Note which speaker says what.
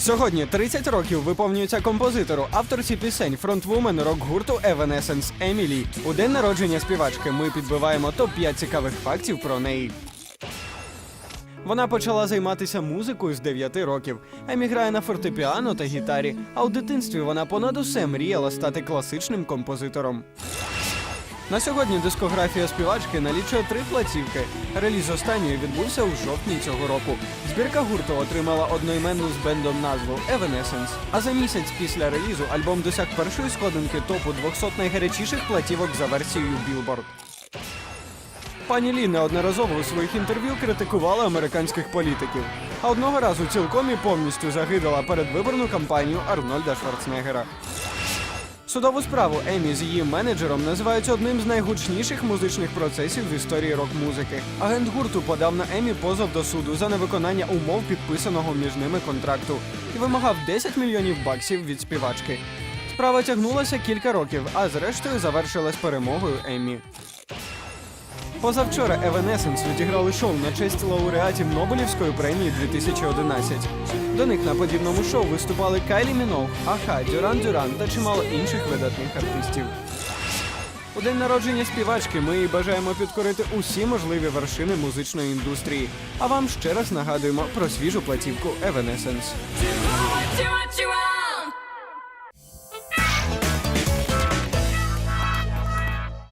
Speaker 1: Сьогодні 30 років виповнюється композитору, авторці пісень, фронтвумен рок-гурту Evanescence Емілі. У день народження співачки ми підбиваємо топ-5 цікавих фактів про неї. Вона почала займатися музикою з 9 років. Емі грає на фортепіано та гітарі. А у дитинстві вона понад усе мріяла стати класичним композитором. На сьогодні дискографія співачки налічує три платівки. Реліз останньої відбувся у жовтні цього року. Збірка гурту отримала одноіменну з бендом назву Evanescence. А за місяць після релізу альбом досяг першої сходинки топу 200 найгарячіших платівок за версією Billboard. Пані Лі неодноразово у своїх інтерв'ю критикувала американських політиків, а одного разу цілком і повністю загидала передвиборну кампанію Арнольда Шварценеггера. Судову справу Емі з її менеджером називають одним з найгучніших музичних процесів в історії рок-музики. Агент гурту подав на Емі позов до суду за невиконання умов підписаного між ними контракту і вимагав 10 мільйонів баксів від співачки. Справа тягнулася кілька років, а зрештою завершилась перемогою Емі. Позавчора Evanescence відіграли шоу на честь лауреатів Нобелівської премії 2011. До них на подібному шоу виступали Кайлі Міноуг, Аха, Дюран Дюран та чимало інших видатних артистів. У день народження співачки ми їй бажаємо підкорити усі можливі вершини музичної індустрії. А вам ще раз нагадуємо про свіжу платівку Evanescence.